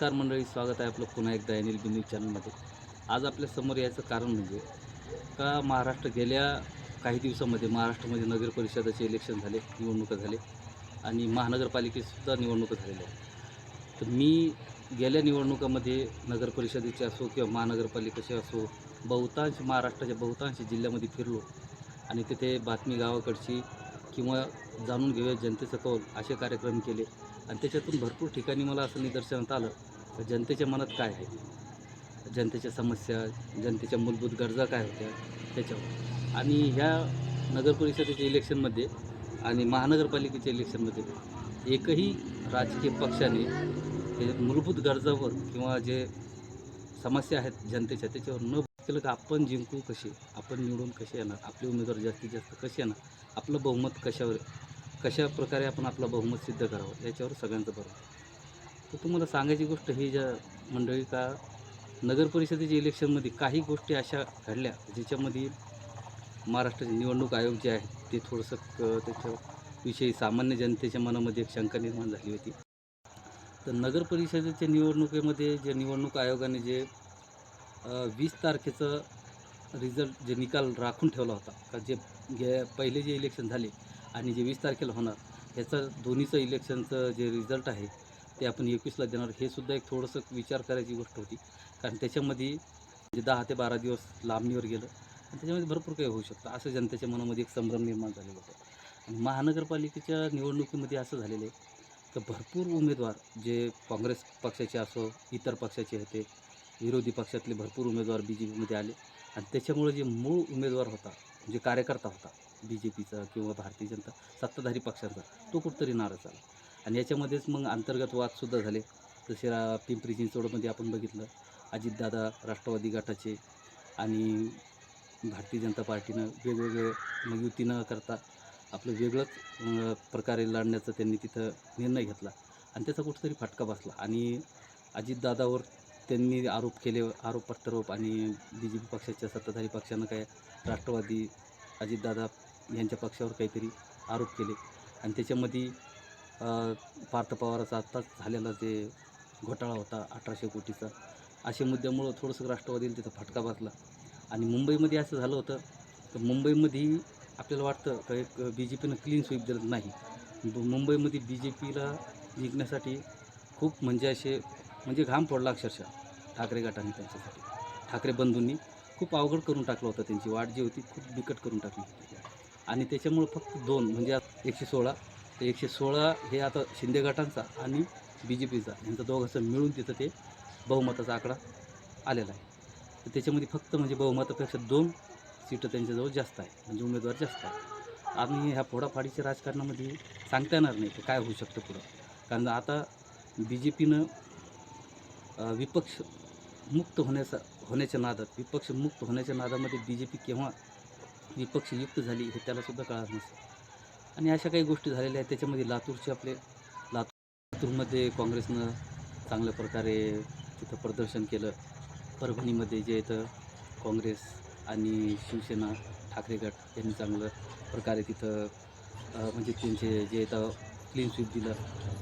नमस्कार मंडळी स्वागत आहे आपलं पुन्हा एकदा एन एल बी न्यूज चॅनलमध्ये. आज आपल्यासमोर कारण म्हणजे का महाराष्ट्र गेल्या काही दिवसामध्ये महाराष्ट्रामध्ये नगर परिषदाचे इलेक्शन झाले निवडणुका झाले आणि महानगरपालिकेसुद्धा निवडणुका झालेल्या आहेत. तर मी गेल्या निवडणुकामध्ये नगर परिषदेचे असो किंवा महानगरपालिकेचे असो बहुतांश महाराष्ट्राच्या बहुतांश जिल्ह्यामध्ये फिरलो आणि तिथे बातमी गावाकडची किंवा जाणून घेऊया जनतेचं कौल असे कार्यक्रम केले. आणि त्याच्यातून भरपूर ठिकाणी मला असं निदर्शनात आलं तर जनतेच्या मनात काय आहे? जनतेच्या समस्या जनतेच्या मूलभूत गरजा काय होत्या त्याच्यावर? आणि ह्या नगर परिषदेच्या इलेक्शनमध्ये आणि महानगरपालिकेच्या इलेक्शनमध्ये एकही राजकीय पक्षाने हे मूलभूत गरजावर किंवा जे समस्या आहेत जनतेच्या त्याच्यावर न केलं का आपण जिंकू कसे? आपण निवडून कसे येणार? आपले उमेदवार जास्तीत जास्त कसे येणार? आपलं बहुमत कशावर? कशा प्रकारे आपण आपलं बहुमत सिद्ध करावं? याच्यावर सगळ्यांचं बरोबर तर तुम्हाला सांगायची गोष्ट ही ज्या मंडळी का नगर परिषदेच्या इलेक्शनमध्ये काही गोष्टी अशा घडल्या ज्याच्यामध्ये महाराष्ट्राचे निवडणूक आयोग जे आहे ते थोडंसं त्याच्याविषयी सामान्य जनतेच्या मनामध्ये एक शंका निर्माण झाली होती. तर नगर परिषदेच्या निवडणुकीमध्ये जे निवडणूक आयोगाने जे वीस तारखेचं रिझल्ट जे निकाल राखून ठेवला होता का जे गे पहिले जे इलेक्शन झाले आणि जे वीस तारखेला होणार ह्याचं दोन्हीचं इलेक्शनचं जे रिझल्ट आहे ते आपण एकवीसला देणार हे सुद्धा एक थोडंसं विचार करायची गोष्ट होती. कारण त्याच्यामध्ये म्हणजे दहा ते बारा दिवस लांबणीवर गेलं आणि त्याच्यामध्ये भरपूर काही होऊ शकतं. असं जनतेच्या मनामध्ये एक संभ्रम निर्माण झालेलं होतं. आणि महानगरपालिकेच्या निवडणुकीमध्ये असं झालेलं आहे तर भरपूर उमेदवार जे काँग्रेस पक्षाचे असो इतर पक्षाचे होते विरोधी पक्षातले भरपूर उमेदवार बी जे पीमध्ये आले. आणि त्याच्यामुळे जे मूळ उमेदवार होता जे कार्यकर्ता होता बी जे पीचा किंवा भारतीय जनता सत्ताधारी पक्षांचा तो कुठंतरी नाराज झाला. आणि याच्यामध्येच मग अंतर्गत वादसुद्धा झाले. जसे रा पिंपरी चिंचवडमध्ये आपण बघितलं अजितदादा राष्ट्रवादी गटाचे आणि भारतीय जनता पार्टीनं वेगवेगळे मग युती न करता आपलं वेगळंच प्रकारे लढण्याचा त्यांनी तिथं निर्णय घेतला. आणि त्याचा कुठंतरी फटका बसला. आणि अजितदादावर त्यांनी आरोप केले आरोप प्रत्यारोप आणि बी जे पी पक्षाच्या सत्ताधारी पक्षानं काय राष्ट्रवादी अजितदादा यांच्या पक्षावर काहीतरी आरोप केले. आणि त्याच्यामध्ये पार्थ पवाराचा आत्ताच झालेला जे घोटाळा होता अठराशे कोटीचा अशा मुद्द्यामुळं थोडंसं राष्ट्रवादीला तिथं फटका बसला. आणि मुंबईमध्ये असं झालं होतं तर मुंबईमध्ये आपल्याला वाटतं का एक बी जे पीनं क्लीन स्वीप दिलं? नाही. मुंबईमध्ये बी जे पीला जिंकण्यासाठी खूप म्हणजे असे म्हणजे घाम फोडला अक्षरशः ठाकरे गटाने त्यांच्यासाठी. ठाकरे बंधूंनी खूप अवघड करून टाकलं होतं त्यांची वाट जी होती खूप बिकट करून टाकली होती. आणि त्याच्यामुळं फक्त दोन म्हणजे एकशे सोळा तर एकशे सोळा हे आता शिंदे गटांचा आणि बी जे पीचा यांचं दोघांचं मिळून तिथं ते बहुमताचा आकडा आलेला आहे. तर त्याच्यामध्ये फक्त म्हणजे बहुमतापेक्षा दोन सीटं त्यांच्याजवळ जास्त आहे. म्हणजे उमेदवार जास्त आहे. आणि ह्या फोडाफाडीच्या राजकारणामध्ये सांगता येणार नाही की काय होऊ शकतं पुढं. कारण आता बी जे पीनं विपक्ष मुक्त होण्याचा होण्याच्या नादात विपक्ष मुक्त होण्याच्या नादामध्ये बी जे पी केव्हा विपक्षयुक्त झाली हे त्यालासुद्धा कळणार नसतं. आणि अशा काही गोष्टी झालेल्या आहेत त्याच्यामध्ये लातूरचे आपले लातूर लातूरमध्ये काँग्रेसनं चांगल्या प्रकारे तिथं प्रदर्शन केलं. परभणीमध्ये जे इथं काँग्रेस आणि शिवसेना ठाकरे गट यांनी चांगलं प्रकारे तिथं म्हणजे त्यांचे जे इथं क्लीन स्वीप दिलं.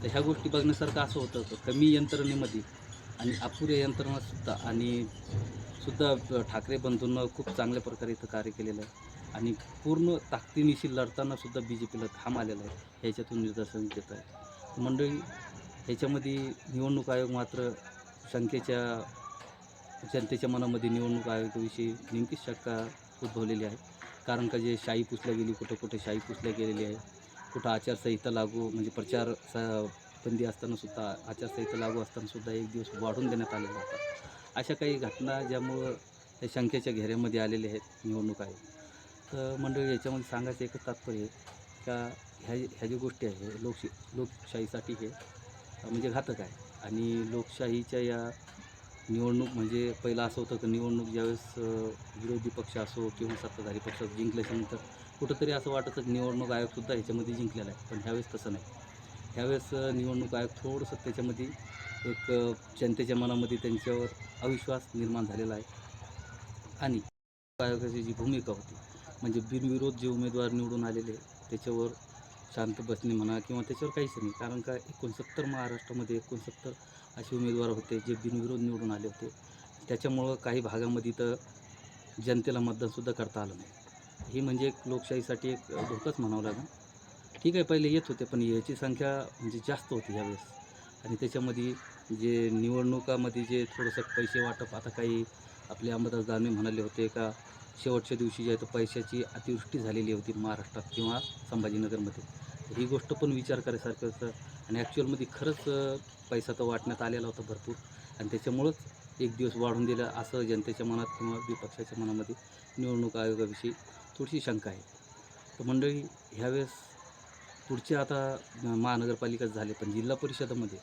तर ह्या गोष्टी बघण्यासारखं असं होतं की कमी यंत्रणेमध्ये आणि अपुऱ्या यंत्रणासुद्धा आणि सुद्धा ठाकरे बंधूंना खूप चांगल्या प्रकारे इथं कार्य केलेलं आहे. आणि पूर्ण ताकदीनिशी लढताना सुद्धा बी जे पीला थांब आलेला आहे ह्याच्यातून निदर्शन देत आहे. मंडळी ह्याच्यामध्ये निवडणूक आयोग मात्र शंकेच्या जनतेच्या मनामध्ये निवडणूक आयोगाविषयी नेमकीच शंका उद्भवलेली आहे. कारण का जे शाही पुसल्या गेली कुठं कुठे शाही पुसल्या गेलेली आहे कुठं आचारसंहिता लागू म्हणजे प्रचार स बंदी असताना सुद्धा आचारसंहिता लागू असताना सुद्धा एक दिवस वाढून देण्यात आलेला होता. अशा काही घटना ज्यामुळं त्या शंकेच्या घेऱ्यामध्ये आलेले आहेत निवडणूक आयोग. तर मंडळी याच्यामध्ये सांगायचं एकच तात्पर्य आहे का ह्या ह्या ज्या गोष्टी आहे लोकशी लोकशाहीसाठी हे म्हणजे घातक आहे. आणि लोकशाहीच्या या निवडणूक म्हणजे पहिलं असं होतं की निवडणूक ज्यावेळेस विरोधी पक्ष असो किंवा सत्ताधारी पक्ष जिंकल्याच्यानंतर कुठंतरी असं वाटतं की निवडणूक आयोगसुद्धा ह्याच्यामध्ये जिंकलेला आहे. पण ह्यावेळेस तसं नाही. ह्यावेळेस निवडणूक आयोग थोडंसं त्याच्यामध्ये एक जनतेच्या मनामध्ये त्यांच्यावर अविश्वास निर्माण झालेला आहे. आणि आयोगाची जी भूमिका होती म्हणजे बिनविरोध जे उमेदवार निवडून आलेले त्याच्यावर शांत बसणे म्हणा किंवा त्याच्यावर काहीच नाही. कारण का एकोणसत्तर महाराष्ट्रामध्ये एकोणसत्तर असे उमेदवार होते जे बिनविरोध निवडून आले होते. त्याच्यामुळं काही भागामध्ये तर जनतेला मतदानसुद्धा करता आलं नाही. ही म्हणजे एक लोकशाहीसाठी एक धोकाच म्हणावं लागेल. ठीक आहे पहिले येत होते पण याची संख्या म्हणजे जास्त होती ह्यावेळेस आणि त्याच्यामध्ये जे निवडणुकामध्ये जे थोडंसं पैसे वाटप आता काही आपले अंबादास दानवे म्हणाले होते का शेवटच्या दिवशी जे आहे तर पैशाची अतिवृष्टी झालेली होती महाराष्ट्रात किंवा संभाजीनगरमध्ये. ही गोष्ट पण विचार करायसारखं होतं. आणि ॲक्च्युअलमध्ये खरंच पैसा तर वाटण्यात आलेला होता भरपूर. आणि त्याच्यामुळंच एक दिवस वाढून दिलं असं जनतेच्या मनात किंवा विपक्षाच्या मनामध्ये निवडणूक आयोगाविषयी थोडीशी शंका आहे. तर मंडळी ह्यावेळेस पुढचे आता महानगरपालिकाच महानगरपालिका झाले पण जिल्हा परिषदामध्ये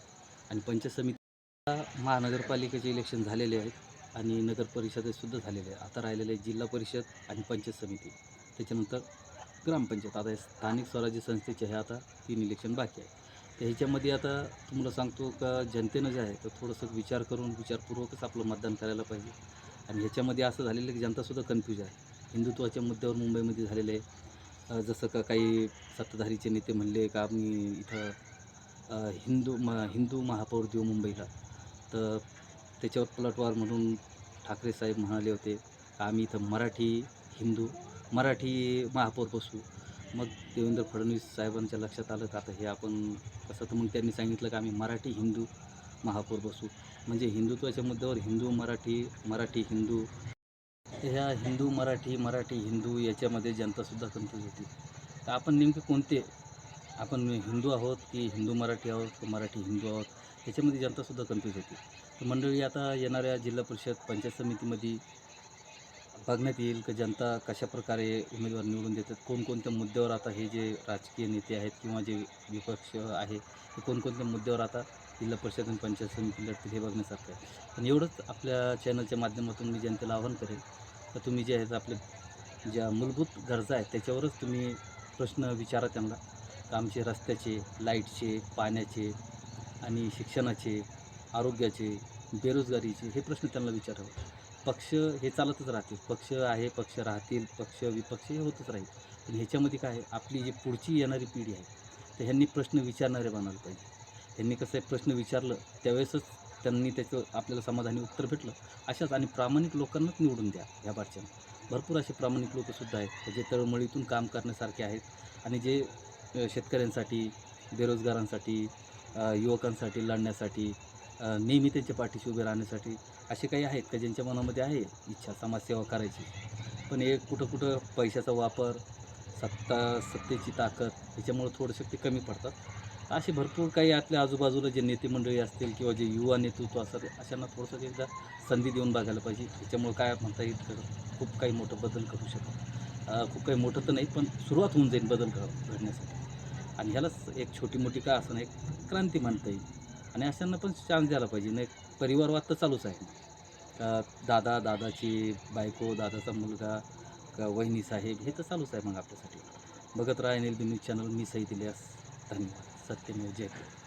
आणि पंचायत समिती महानगरपालिकेचे इलेक्शन झालेले आहेत. आणि नगर परिषदेसुद्धा झालेले आहे आता राहिलेले आहे जिल्हा परिषद आणि पंचायत समिती. त्याच्यानंतर ग्रामपंचायत आता स्थानिक स्वराज्य संस्थेचे हे आता तीन इलेक्शन बाकी आहे तर ह्याच्यामध्ये आता तुम्हाला सांगतो का जनतेनं जे आहे तर थोडंसं विचार करून विचारपूर्वकच आपलं मतदान करायला पाहिजे. आणि ह्याच्यामध्ये असं झालेलं आहे की जनतासुद्धा कन्फ्यूज आहे. हिंदुत्वाच्या मुद्द्यावर मुंबईमध्ये झालेलं आहे जसं का काही सत्ताधारीचे नेते म्हणले का आम्ही इथं हिंदू म हिंदू महापौर देऊ मुंबईला. तर त्याच्यावर पलटवार म्हणून ठाकरे साहेब म्हणाले होते आम्ही इथं मराठी हिंदू मराठी महापौर बसू. मग देवेंद्र फडणवीस साहेबांच्या लक्षात आलं का आता हे आपण कसं तर मग त्यांनी सांगितलं का आम्ही मराठी हिंदू महापौर बसू. म्हणजे हिंदुत्वाच्या मुद्द्यावर हिंदू मराठी मराठी हिंदू ह्या हिंदू मराठी मराठी हिंदू याच्यामध्ये जनतासुद्धा कन्फ्यूज होती. तर आपण नेमके कोणते? आपण हिंदू आहोत की हिंदू मराठी आहोत की मराठी हिंदू आहोत? याच्यामध्ये जनतासुद्धा कन्फ्यूज होती. तर मंडळी आता येणाऱ्या जिल्हा परिषद पंचायत समितीमध्ये बघण्यात येईल की जनता कशा प्रकारे उमेदवार निवडून देतात कोणकोणत्या मुद्द्यावर आता हे जे राजकीय नेते आहेत किंवा जे विपक्ष आहे ते कोणकोणत्या मुद्द्यावर आता जिल्हा परिषद आणि पंचायत समिती लढतील हे बघण्यासारखं आहे. पण एवढंच आपल्या चॅनलच्या माध्यमातून मी जनतेला आवाहन करेन तर तुम्ही जे आहेत आपल्या ज्या मूलभूत गरजा आहेत त्याच्यावरच तुम्ही प्रश्न विचारा त्यांना. आमचे रस्त्याचे लाईटचे पाण्याचे आणि शिक्षणाचे आरोग्याचे बेरोजगारीचे हे प्रश्न त्यांना विचारावे. पक्ष हे चालतच राहतील. पक्ष आहे पक्ष राहतील पक्ष विपक्ष हे होतच राहील. पण ह्याच्यामध्ये काय आहे? आपली जी पुढची येणारी पिढी आहे तर ह्यांनी प्रश्न विचारणारे बनायला पाहिजे. ह्यांनी कसं आहे? प्रश्न विचारलं त्यावेळेसच त्यांनी त्याचं आपल्याला समाधानी उत्तर भेटलं. अशाच आणि प्रामाणिक लोकांनाच निवडून द्या ह्या बारच्यानं. भरपूर असे प्रामाणिक लोकंसुद्धा आहेत जे तळमळीतून काम करण्यासारखे आहेत आणि जे शेतकऱ्यांसाठी बेरोजगारांसाठी युवकांसाठी लढण्यासाठी नेहमी त्यांच्या पाठीशी उभे राहण्यासाठी असे काही आहेत का ज्यांच्या मनामध्ये आहे इच्छा समाजसेवा करायची? पण हे कुठं कुठं पैशाचा वापर सत्ता सत्तेची ताकद ह्याच्यामुळं थोडंसं ते कमी पडतात. असे भरपूर काही आपल्या आजूबाजूला जे नेते मंडळी असतील किंवा जे युवा नेतृत्व असतात अशांना थोडंसं एकदा संधी देऊन बघायला पाहिजे. त्याच्यामुळं काय म्हणता येईल तर खूप काही मोठं बदल करू शकतो खूप काही मोठं तर नाही पण सुरुवात होऊन जाईल बदल घड घडण्यासाठी. आणि ह्यालाच एक छोटी मोठी का असं एक क्रांती मानता येईल. आणि अशांना पण चान्स द्यायला पाहिजे. नाही परिवारवाद तर चालूच आहे. का दादा दादाची बायको दादाचा मुलगा का वहिनी साहेब हे तर चालूच आहे मग आपल्यासाठी. बघत राहा N L B news channel मी सही दिल्यास धन्यवाद. सत्यमेव. जयते